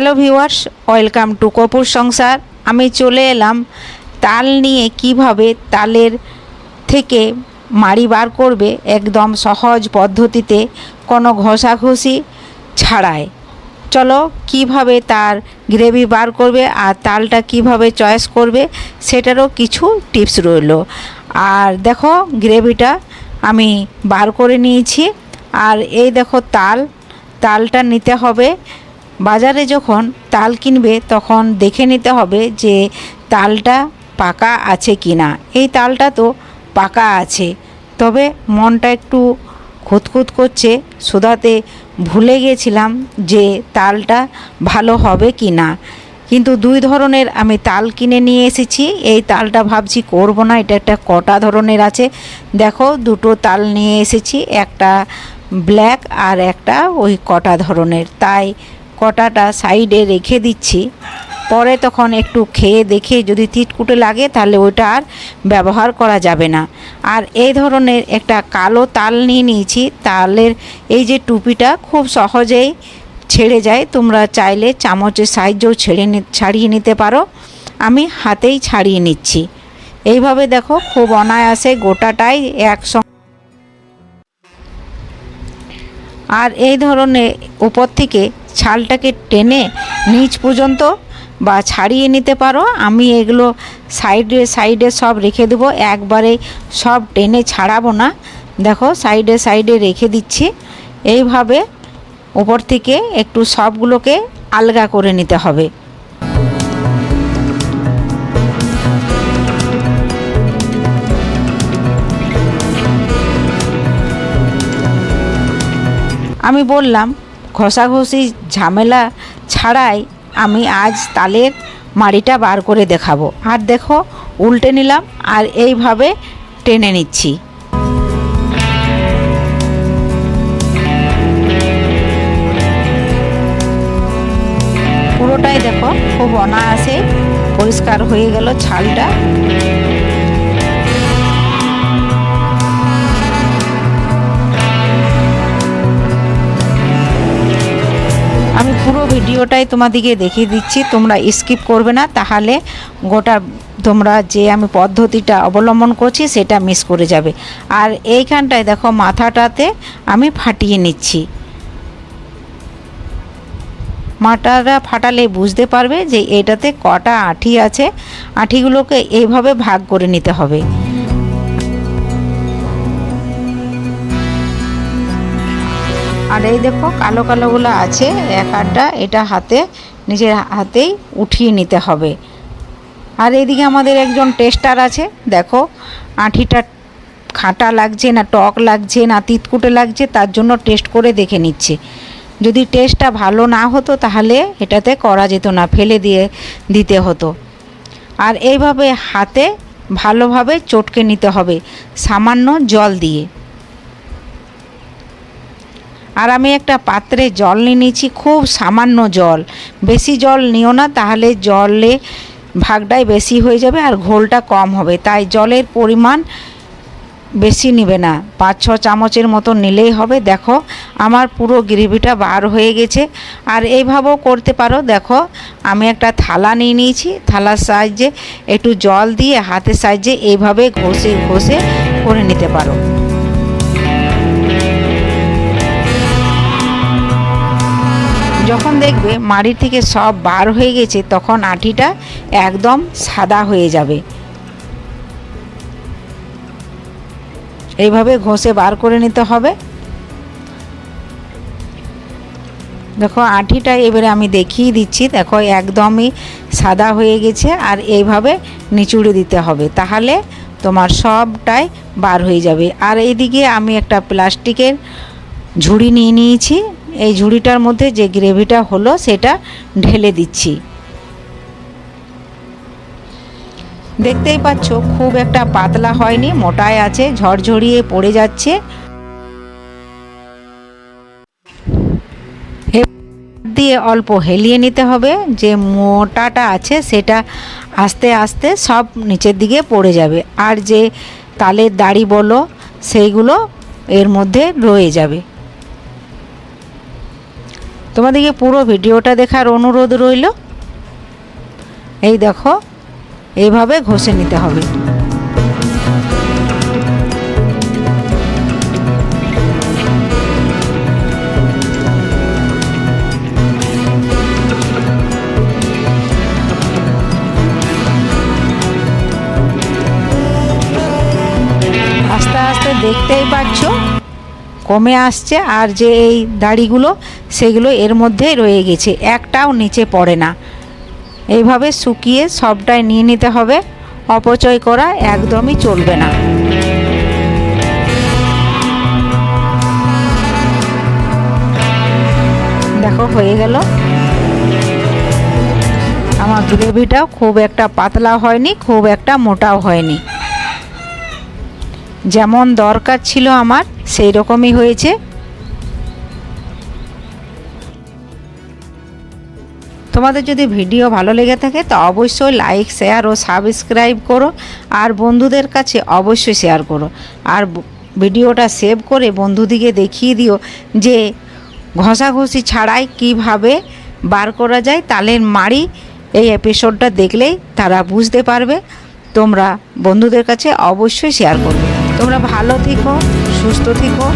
Hello viewers welcome to Kapoor Sansar আমি চলে এলাম তাল নিয়ে কীভাবে তালের থেকে মাড়ি বার করবে একদম সহজ পদ্ধতিতে কোনো ঘষাঘষি ছাড়াই। চলো কীভাবে তার গ্রেভি বার করবে আর তালটা কীভাবে চয়েস করবে সেটারও কিছু টিপস রইল। আর দেখো গ্রেভিটা আমি বার করে নিয়েছি। আর এই দেখো তাল, তালটা নিতে হবে বাজারে যখন তাল কিনবে, তখন দেখে নিতে হবে যে তালটা পাকা আছে কি না এই তালটা তো পাকা আছে। তবে মনটা একটু খুঁতখুত করছে। সোদাতে ভুলে গেছিলাম যে তালটা ভালো হবে কি না কিন্তু দুই ধরনের আমি তাল কিনে নিয়ে এসেছি। এই তালটা ভাবছি করব না, এটা একটা কটা ধরনের আছে। দেখো, দুটো তাল নিয়ে এসেছি, একটা ব্ল্যাক আর একটা ওই কটা ধরনের। তাই কটাটা সাইডে রেখে দিচ্ছি। পরে তখন একটু খেয়ে দেখে যদি তিটকুটে লাগে তাহলে ওইটা আর ব্যবহার করা যাবে না। আর এই ধরনের একটা কালো তাল নিয়ে নিয়েছি। তালের এই যে টুপিটা খুব সহজেই ছেড়ে যায়। তোমরা চাইলে চামচের সাহায্যেও ছেড়ে ছাড়িয়ে নিতে পারো। আমি হাতেই ছাড়িয়ে নিচ্ছি। এইভাবে দেখো খুব অনায়াসে গোটাটাই একসঙ্গে। আর এই ধরনের উপর থেকে ছালটাকে টেনে নিচ পর্যন্ত বা ছাড়িয়ে নিতে পারো। আমি এগুলো সাইডে সাইডে সব রেখে দেবো। একবারে সব টেনে ছাড়াবো না। দেখো, সাইডে সাইডে রেখে দিচ্ছি। এইভাবে উপর থেকে একটু সবগুলোকে আলগা করে নিতে হবে। আমি বললাম ঘষাঘষি ঝামেলা ছাড়াই আমি আজ তালের মাড়িটা বার করে দেখাবো। আর দেখো, উল্টে নিলাম আর এইভাবে টেনে নিচ্ছি। পুরোটাই দেখো, খুব অনায়াসে পরিষ্কার হয়ে গেল ছালটা। আমি পুরো ভিডিওটাই তোমাদিকে দেখিয়ে দিচ্ছি, তোমরা স্কিপ করবে না, তাহলে গোটা তোমরা যে আমি পদ্ধতিটা অবলম্বন করছি সেটা মিস করে যাবে। আর এইখানটায় দেখো মাথাটাতে আমি ফাটিয়ে নিচ্ছি। মাথাটা ফাটালে বুঝতে পারবে যে এটাতে কটা আঠি আছে, আঠিগুলোকে এইভাবে ভাগ করে নিতে হবে। আর এই দেখো, কালো কালোগুলো আছে, এক আটটা, এটা হাতে, নিজের হাতেই উঠিয়ে নিতে হবে। আর এইদিকে আমাদের একজন টেস্টার আছে, দেখো, আঁঠিটা খাঁটা লাগছে না, টক লাগছে না, তিতকুটে লাগছে, তার জন্য টেস্ট করে দেখে নিচ্ছে। যদি টেস্টটা ভালো না হতো, তাহলে এটাতে করা যেত না, ফেলে দিয়ে দিতে হতো। আর এইভাবে হাতে ভালোভাবে চটকে নিতে হবে, সামান্য জল দিয়ে। আর আমি একটা পাত্রে জল নিয়ে নিয়েছি, খুব সামান্য জল। বেশি জল নিও না, তাহলে জলে ভাগটাই বেশি হয়ে যাবে আর ঘোলটা কম হবে। তাই জলের পরিমাণ বেশি নিবে না। পাঁচ ছ চামচের মতো নিলেই হবে। দেখো, আমার পুরো গ্রেভিটা বার হয়ে গেছে। আর এইভাবেও করতে পারো। দেখো, আমি একটা থালা নিয়ে নিয়েছি। থালার সাহায্যে একটু জল দিয়ে, হাতের সাহায্যে এইভাবে ঘষে ঘষে করে নিতে পারো। যখন দেখবে মাড়ি থেকে সব বার হয়ে গেছে, তখন আটিটা একদম সাদা হয়ে যাবে। এইভাবে ঘষে বার করে নিতে হবে। দেখো আঠিটা এবারে আমি দেখিয়ে দিচ্ছি। দেখো, একদমই সাদা হয়ে গেছে আর এইভাবে নিচুড়ে দিতে হবে। তাহলে তোমার সবটাই বার হয়ে যাবে। আর এইদিকে আমি একটা প্লাস্টিকের ঝুড়ি নিয়ে নিয়েছি। এই ঝুড়িটার মধ্যে যে গ্রেভিটা হলো সেটা ঢেলে দিচ্ছি। দেখতেই পাচ্ছ, খুব একটা পাতলা হয়নি মোটায় আছে, ঝরঝরিয়ে পড়ে যাচ্ছে। দিয়ে অল্প হেলিয়ে নিতে হবে, যে মোটাটা আছে সেটা আস্তে আস্তে সব নিচের দিকে পড়ে যাবে, আর যে তালের দাড়ি বলো সেইগুলো এর মধ্যে রয়ে যাবে। তোমাদেরকে পুরো ভিডিওটা দেখার অনুরোধ রইল। এই দেখো এইভাবে ঘষে নিতে হবে। দেখতেই পাচ্ছ কমে আসছে আর যে এই দাড়িগুলো, সেগুলো এর মধ্যেই রয়ে গেছে। একটাও নিচে পড়ে না। এইভাবে শুকিয়ে সবটাই নিয়ে নিতে হবে। অপচয় করা একদমই চলবে না। দেখো, হয়ে গেল। আমার গ্রেভিটাও খুব একটা পাতলা হয়নি, খুব একটা মোটাও হয়নি। যেমন দরকার ছিল আমার সেই রকমই হয়েছে। তোমাদের যদি ভিডিও ভালো লেগে থাকে, তো অবশ্যই লাইক শেয়ার ও সাবস্ক্রাইব করো। আর বন্ধুদের কাছে অবশ্যই শেয়ার করো। আর ভিডিওটা সেভ করে বন্ধুদিকে দেখিয়ে দিও যে ঘষাঘষি ছাড়াই কীভাবে বার করা যায়, তালের মাড়ি এই এপিসোডটা দেখলেই তারা বুঝতে পারবে। তোমরা বন্ধুদের কাছে অবশ্যই শেয়ার করবে তোমরা ভালো থেকো। সুস্থ থেকো।